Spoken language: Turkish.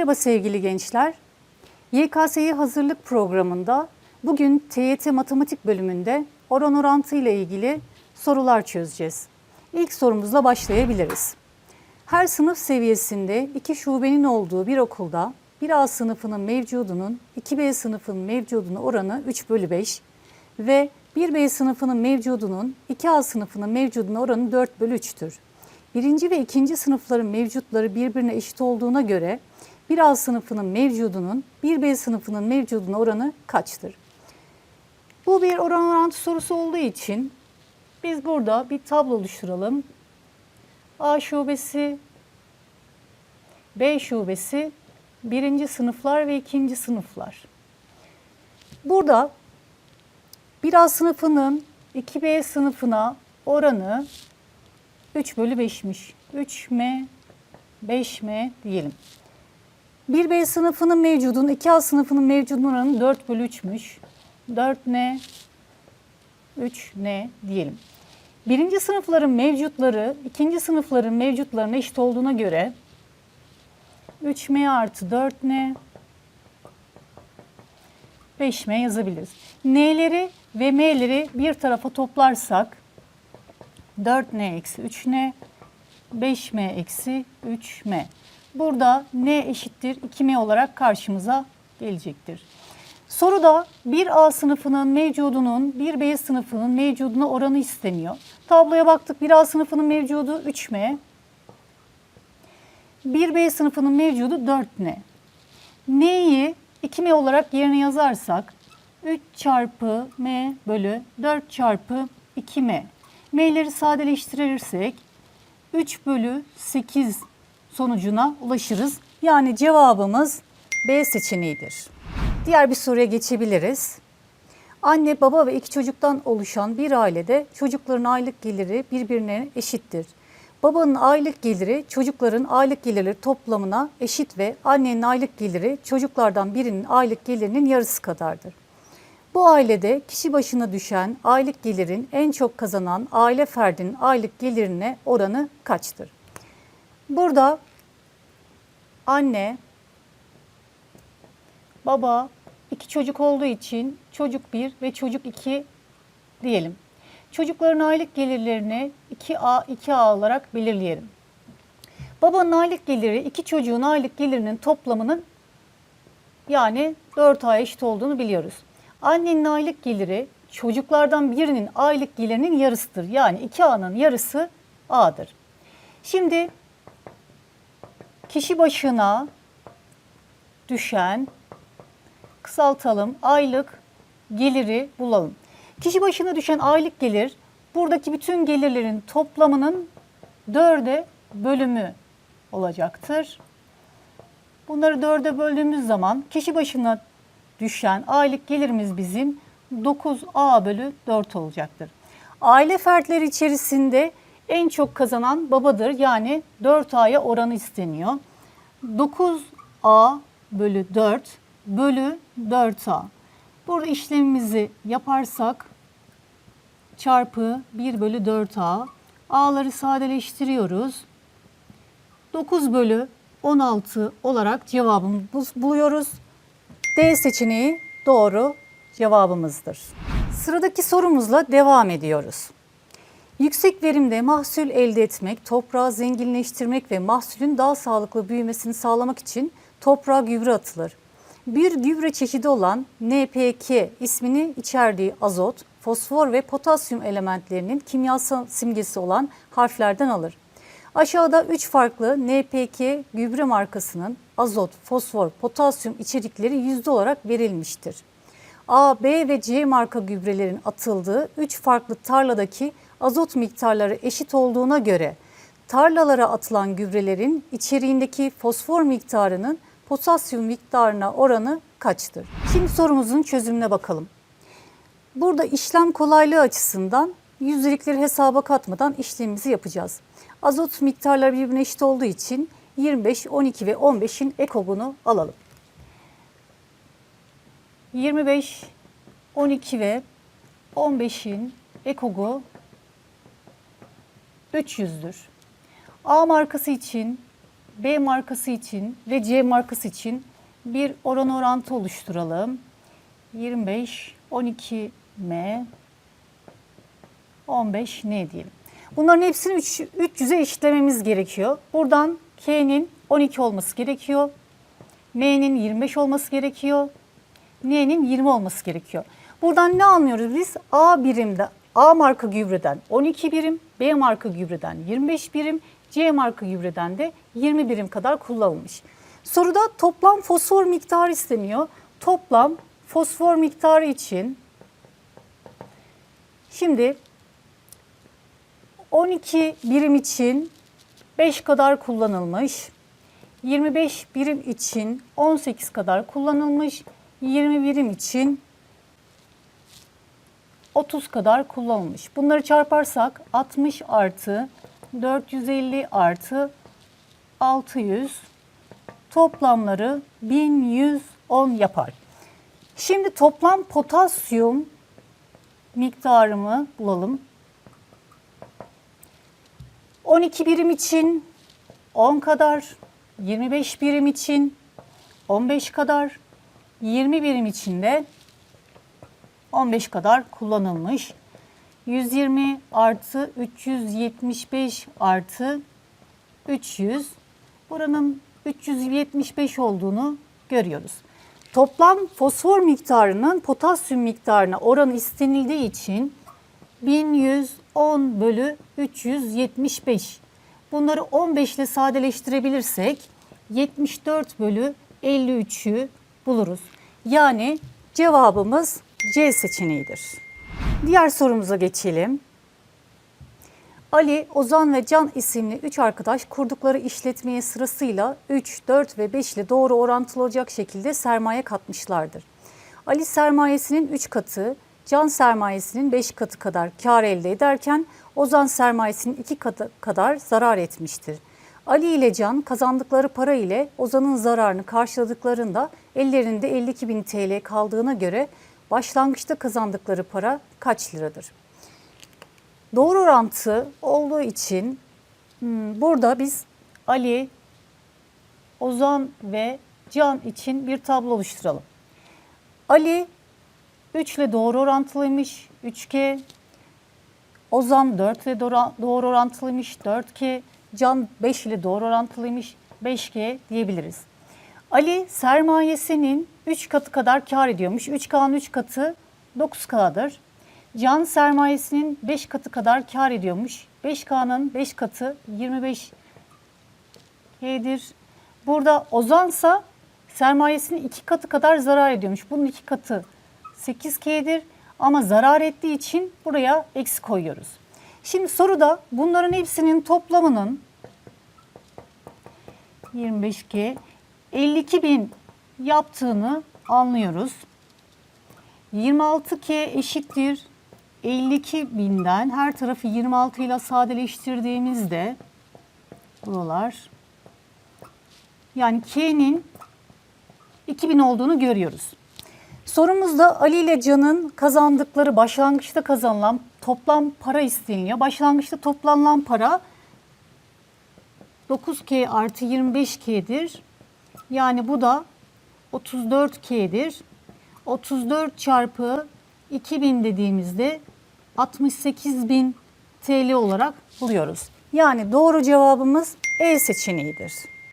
Merhaba sevgili gençler. YKS'ye hazırlık programında bugün TYT Matematik bölümünde oran orantı ile ilgili sorular çözeceğiz. İlk sorumuzla başlayabiliriz. Her sınıf seviyesinde iki şubenin olduğu bir okulda 1A sınıfının mevcudunun 2B sınıfının mevcuduna oranı 3 bölü 5 ve 1B sınıfının mevcudunun 2A sınıfının mevcuduna oranı 4 bölü 3'tür. Birinci ve ikinci sınıfların mevcutları birbirine eşit olduğuna göre 1A sınıfının mevcudunun 1B sınıfının mevcuduna oranı kaçtır? Bu bir oran orantı sorusu olduğu için biz burada bir tablo oluşturalım. A şubesi, B şubesi, birinci sınıflar ve ikinci sınıflar. Burada 1A sınıfının 2B sınıfına oranı 3 bölü 5'miş. 3M, 5M diyelim. 1B sınıfının mevcudunun 2A sınıfının mevcudunun oranı 4 bölü 3'müş. 4N, 3N diyelim. Birinci sınıfların mevcutları ikinci sınıfların mevcutlarına eşit olduğuna göre 3M artı 4N 5M yazabiliriz. N'leri ve M'leri bir tarafa toplarsak 4N eksi 3N 5M eksi 3M. Burada N eşittir 2M olarak karşımıza gelecektir. Soruda 1A sınıfının mevcudunun 1B sınıfının mevcuduna oranı isteniyor. Tabloya baktık 1A sınıfının mevcudu 3M. 1B sınıfının mevcudu 4N. N'yi 2M olarak yerine yazarsak 3 çarpı M bölü 4 çarpı 2M. M'leri sadeleştirirsek 3 bölü 8 sonucuna ulaşırız. Yani cevabımız B seçeneğidir. Diğer bir soruya geçebiliriz. Anne, baba ve iki çocuktan oluşan bir ailede çocukların aylık geliri birbirine eşittir. Babanın aylık geliri çocukların aylık gelirleri toplamına eşit ve annenin aylık geliri çocuklardan birinin aylık gelirinin yarısı kadardır. Bu ailede kişi başına düşen aylık gelirin en çok kazanan aile ferdinin aylık gelirine oranı kaçtır? Burada anne, baba, iki çocuk olduğu için çocuk 1 ve çocuk 2 diyelim. Çocukların aylık gelirlerini 2A, 2A olarak belirleyelim. Babanın aylık geliri iki çocuğun aylık gelirinin toplamının yani 4A'ya eşit olduğunu biliyoruz. Annenin aylık geliri çocuklardan birinin aylık gelirinin yarısıdır. Yani 2A'nın yarısı A'dır. Şimdi kişi başına düşen kısaltalım aylık geliri bulalım. Kişi başına düşen aylık gelir buradaki bütün gelirlerin toplamının dörde bölümü olacaktır. Bunları dörde böldüğümüz zaman kişi başına düşen aylık gelirimiz bizim 9A bölü 4 olacaktır. Aile fertleri içerisinde en çok kazanan babadır. Yani 4A'ya oranı isteniyor. 9A bölü 4 bölü 4A. Burada işlemimizi yaparsak çarpı 1 bölü 4A. A'ları sadeleştiriyoruz. 9 bölü 16 olarak cevabımızı buluyoruz. D seçeneği doğru cevabımızdır. Sıradaki sorumuzla devam ediyoruz. Yüksek verimde mahsul elde etmek, toprağı zenginleştirmek ve mahsulün daha sağlıklı büyümesini sağlamak için toprağa gübre atılır. Bir gübre çeşidi olan NPK ismini içerdiği azot, fosfor ve potasyum elementlerinin kimyasal simgesi olan harflerden alır. Aşağıda 3 farklı NPK gübre markasının azot, fosfor, potasyum içerikleri yüzde olarak verilmiştir. A, B ve C marka gübrelerin atıldığı 3 farklı tarladaki azot miktarları eşit olduğuna göre tarlalara atılan gübrelerin içeriğindeki fosfor miktarının potasyum miktarına oranı kaçtır? Şimdi sorumuzun çözümüne bakalım. Burada işlem kolaylığı açısından yüzdelikleri hesaba katmadan işlemimizi yapacağız. Azot miktarları birbirine eşit olduğu için 25, 12 ve 15'in ekogunu alalım. 25, 12 ve 15'in ekogu 300'dür. A markası için B markası için ve C markası için bir oran orantı oluşturalım. 25, 12 M, 15 N diyelim. Bunların hepsini 3, 300'e eşitlememiz gerekiyor. Buradan K'nin 12 olması gerekiyor. M'nin 25 olması gerekiyor. N'nin 20 olması gerekiyor. Buradan ne anlıyoruz biz? A birimde A marka gübreden 12 birim, B marka gübreden 25 birim, C marka gübreden de 20 birim kadar kullanılmış. Soruda toplam fosfor miktarı isteniyor. Toplam fosfor miktarı için şimdi 12 birim için 5 kadar kullanılmış. 25 birim için 18 kadar kullanılmış. 20 birim için 30 kadar kullanılmış. Bunları çarparsak 60 artı 450 artı 600 toplamları 1110 yapar. Şimdi toplam potasyum miktarımı bulalım. 12 birim için 10 kadar, 25 birim için 15 kadar, 20 birim için de 15 kadar kullanılmış. 120 artı 375 artı 300. Buranın 375 olduğunu görüyoruz. Toplam fosfor miktarının potasyum miktarına oranı istenildiği için 1110 bölü 375. Bunları 15 ile sadeleştirebilirsek 74 bölü 53'ü buluruz. Yani cevabımız C seçeneğidir. Diğer sorumuza geçelim. Ali, Ozan ve Can isimli 3 arkadaş kurdukları işletmeye sırasıyla 3, 4 ve 5 ile doğru orantılı olacak şekilde sermaye katmışlardır. Ali sermayesinin 3 katı, Can sermayesinin 5 katı kadar kar elde ederken Ozan sermayesinin 2 katı kadar zarar etmiştir. Ali ile Can kazandıkları para ile Ozan'ın zararını karşıladıklarında ellerinde 52 bin TL kaldığına göre başlangıçta kazandıkları para kaç liradır? Doğru orantı olduğu için hmm, burada biz Ali, Ozan ve Can için bir tablo oluşturalım. Ali 3 ile doğru orantılıymış 3K. Ozan 4 ile doğru, orantılıymış 4K. Can 5 ile doğru orantılıymış 5K diyebiliriz. Ali sermayesinin 3 katı kadar kar ediyormuş. 3K'nın 3 katı 9K'dır. Can sermayesinin 5 katı kadar kar ediyormuş. 5K'nın 5 katı 25K'dir. Burada Ozansa sermayesinin 2 katı kadar zarar ediyormuş. Bunun 2 katı 8K'dir ama zarar ettiği için buraya eksi koyuyoruz. Şimdi soruda bunların hepsinin toplamının 25K 52 bin yaptığını anlıyoruz. 26K eşittir 52 binden her tarafı 26 ile sadeleştirdiğimizde buralar yani K'nin 2000 olduğunu görüyoruz. Sorumuzda Ali ile Can'ın kazandıkları başlangıçta kazanılan toplam para isteniliyor. Başlangıçta toplanılan para 9K artı 25K'dir. Yani bu da 34K'dir. 34 çarpı 2000 dediğimizde 68.000 TL olarak buluyoruz. Yani doğru cevabımız E seçeneğidir.